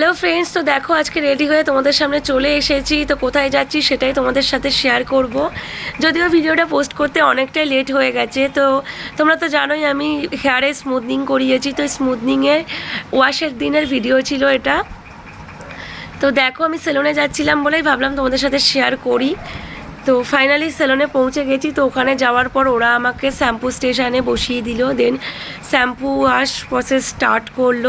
Hello friends তো দেখো, আজকে রেডি হয়ে তোমাদের সামনে চলে এসেছি। তো কোথায় যাচ্ছি সেটাই তোমাদের সাথে শেয়ার করব। যদিও ভিডিওটা পোস্ট করতে অনেকটাই লেট হয়ে গেছে, তো তোমরা তো জানোই আমি হেয়ারে স্মুথনিং করিয়েছি। তো স্মুথনিংয়ের ওয়াশের দিনের ভিডিও ছিল এটা। তো দেখো, আমি সেলুনে যাচ্ছিলাম বলেই ভাবলাম তোমাদের সাথে শেয়ার করি। তো ফাইনালি সেলুনে পৌঁছে গেছি। তো ওখানে যাওয়ার পর ওরা আমাকে শ্যাম্পু স্টেশনে বসিয়ে দিল। Then shampoo wash process start করল।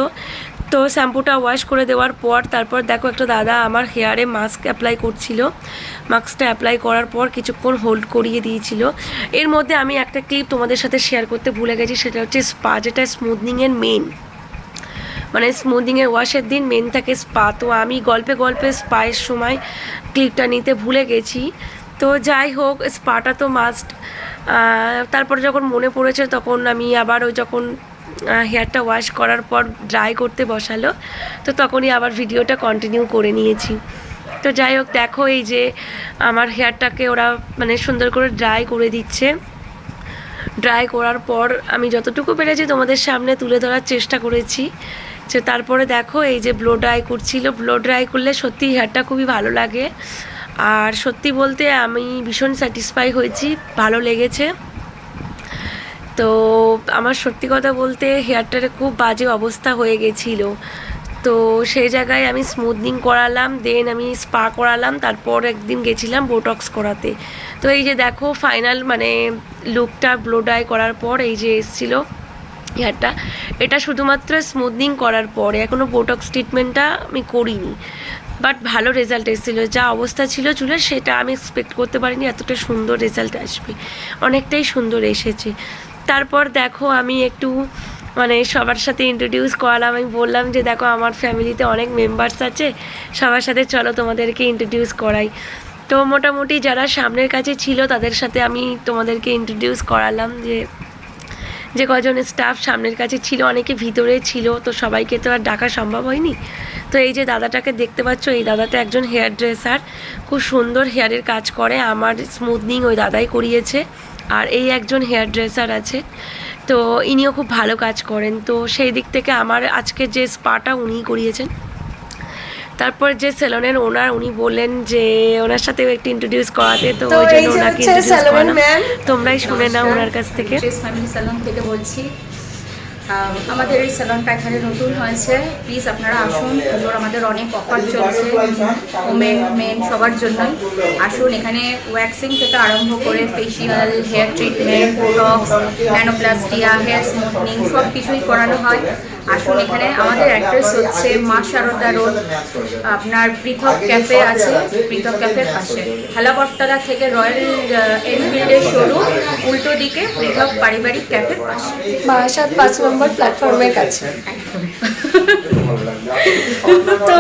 তো শ্যাম্পুটা ওয়াশ করে দেওয়ার পর তারপর দেখো একটা দাদা আমার হেয়ারে মাস্ক অ্যাপ্লাই করছিল। মাস্কটা অ্যাপ্লাই করার পর কিছুক্ষণ হোল্ড করিয়ে দিয়েছিল। এর মধ্যে আমি একটা ক্লিপ তোমাদের সাথে শেয়ার করতে ভুলে গেছি, সেটা হচ্ছে স্পা যেটা স্মুথনিংয়ের মেন মানে স্মুদিংয়ের ওয়াশের দিন মেন থাকে স্পা তো আমি গল্পে গল্পে স্পায়ের সময় ক্লিপটা নিতে ভুলে গেছি। তো যাই হোক স্পাটা তো মাস্ট তারপরে যখন মনে পড়েছে তখন আমি আবার ওই যখন হেয়ারটা ওয়াশ করার পর ড্রাই করতে বসালো। তো তখনই আবার ভিডিওটা কন্টিনিউ করে নিয়েছি। তো যাই হোক, দেখো এই যে আমার হেয়ারটাকে ওরা মানে সুন্দর করে ড্রাই করে দিচ্ছে। ড্রাই করার পর আমি যতটুকু পেরেছি তোমাদের সামনে তুলে ধরার চেষ্টা করেছি। যে তারপরে দেখো এই যে ব্লো ড্রাই করছিল। ব্লো ড্রাই করলে সত্যি হেয়ারটা খুবই ভালো লাগে। আর সত্যি বলতে আমি ভীষণ স্যাটিসফাই হয়েছি। ভালো লেগেছে। তো আমার সত্যি কথা বলতে হেয়ারটার খুব বাজে অবস্থা হয়ে গেছিল। তো সেই জায়গায় আমি স্মুথনিং করালাম দেন আমি স্পা করালাম, তারপর একদিন গেছিলাম বোটক্স করাতে। তো এই যে দেখো ফাইনাল মানে লুকটা ব্লো ডাই করার পর এই যে এসছিলো হেয়ারটা, এটা শুধুমাত্র স্মুথনিং করার পরে এখনও বোটক্স ট্রিটমেন্টটা আমি করিনি। বাট ভালো রেজাল্ট এসেছিল, যা অবস্থা ছিল চুলের সেটা আমি এক্সপেক্ট করতে পারিনি, এতটা সুন্দর রেজাল্ট আসবে। অনেকটাই সুন্দর এসেছে। তারপর দেখো আমি একটু মানে সবার সাথে ইন্ট্রোডিউস করালাম। আমি বললাম যে, দেখো, আমার ফ্যামিলিতে অনেক মেম্বার্স আছে। সবার সাথে চলো তোমাদেরকে ইন্ট্রোডিউস করাই। তো মোটামুটি যারা সামনের কাছে ছিল, তাদের সাথে আমি তোমাদেরকে ইন্ট্রোডিউস করালাম যে যে কজন স্টাফ সামনের কাছে ছিল, অনেকে ভিতরে ছিল, তো সবাইকে তো আর ডাকা সম্ভব হয়নি। তো এই যে দাদাটাকে দেখতে পাচ্ছ, এই দাদাটা একজন হেয়ার ড্রেসার খুব সুন্দর হেয়ারের কাজ করে। আমার স্মুথনিং ওই দাদাই করিয়েছে। আর এই একজন হেয়ার ড্রেসার আছে। তো ইনিও খুব ভালো কাজ করেন। তো সেই দিক থেকে আমার আজকে যে স্পাটা উনিই করিয়েছেন। তারপর যে সেলনের ওনার উনি বললেন যে ওনার সাথে একটু ইন্ট্রোডিউস করাতে তো ওই জন্য ওনাকে ইন্ট্রোডিউস করলাম। তোমরাই শুনে নাও ওনার কাছ থেকে। ফ্যামিলি স্যালন থেকে বলছি। আমাদের এই স্যালনটা এখানে নতুন হয়েছে। প্লিজ আপনারা আসুন পুজোর আমাদের অনেক অফার চলছে ওমেন মেন সবার জন্য আসুন, এখানে ওয়্যাক্সিং থেকে আরম্ভ করে facial hair treatment botox nanoplastia hair smoothing সব কিছুই করানো হয়। আসুন এখানে। আমাদের অ্যাড্রেস হচ্ছে মা সারদা রোড আপনার পৃথক ক্যাফে আছে পৃথক ক্যাফের পাশে। হেলাবরতলা থেকে রয়্যাল এনফিল্ডের শোরুম উল্টো দিকে পৃথক পারিবারিক ক্যাফের পাশে। বারাসাত পাঁচ নম্বর প্ল্যাটফর্মের কাছে। তো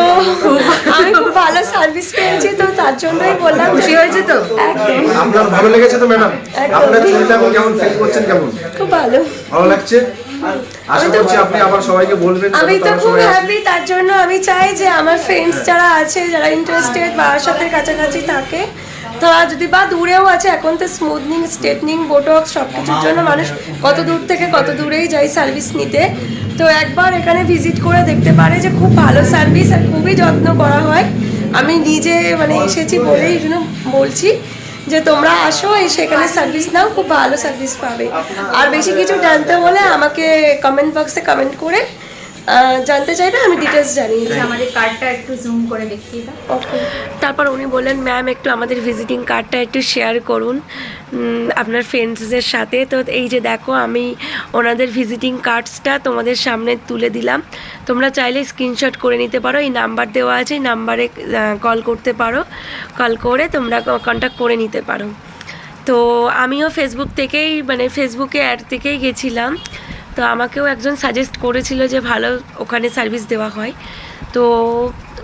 ভালো সার্ভিস পেয়েছি তো তার জন্যই বললাম খুশি হয়েছে তো? একদম। আপনার ভালো লেগেছে তো ম্যাডাম আপনার চুলটা এখন কেমন ফিল করছেন কেমন? খুব ভালো। ভালো লাগছে? আশা করছি আপনি আবার সবাইকে বলবেন আমি তো খুব হ্যাপি তার জন্য আমি চাই যে আমার ফ্রেন্ডস যারা আছে যারা ইন্টারেস্টেড বারাসাতের কাছাকাছি থাকে তারা যদি বা দূরেও আছে এখন তো স্মুথনিং স্ট্রেটনিং বোটক্স সব কিছুর জন্য মানুষ কত দূর থেকে কত দূরেই যায় সার্ভিস নিতে। তো একবার এখানে ভিজিট করে দেখতে পারে যে খুব ভালো সার্ভিস আর খুবই যত্ন করা হয়। আমি নিজে মানে এসেছি বলেই জন্য বলছি যে তোমরা আসো সেখানে সার্ভিস নাও, খুব ভালো সার্ভিস পাবে। আর বেশি কিছু জানতে হলে আমাকে কমেন্ট বক্সে কমেন্ট করে জানতে চাইবে আমি ডিটেলস জানিয়ে দিই। আমাদের কার্ডটা একটু জুম করে দেখিয়ে দাও। তারপর উনি বললেন ম্যাম একটু আমাদের ভিজিটিং কার্ডটা একটু শেয়ার করুন আপনার ফ্রেন্ডসদের সাথে। তো এই যে দেখো আমি ওনাদের ভিজিটিং কার্ডসটা তোমাদের সামনে তুলে দিলাম। তোমরা চাইলে স্ক্রিনশট করে নিতে পারো। এই নাম্বার দেওয়া আছে এই নাম্বারে কল করতে পারো। কল করে তোমরা কন্ট্যাক্ট করে নিতে পারো। তো আমিও ফেসবুক থেকেই মানে ফেসবুকে অ্যাড থেকেই গেছিলাম। তো আমাকেও একজন সাজেস্ট করেছিল যে ভালো ওখানে সার্ভিস দেওয়া হয়। তো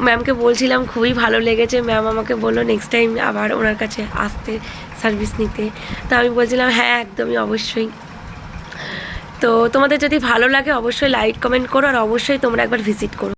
ম্যামকে বলছিলাম, খুবই ভালো লেগেছে। ম্যাম আমাকে বলল নেক্সট টাইম আবার ওনার কাছে আসতে সার্ভিস নিতে। তো আমি বলছিলাম হ্যাঁ একদমই অবশ্যই। তো তোমাদের যদি ভালো লাগে, অবশ্যই লাইক কমেন্ট করো, আর অবশ্যই তোমরা একবার ভিজিট করো।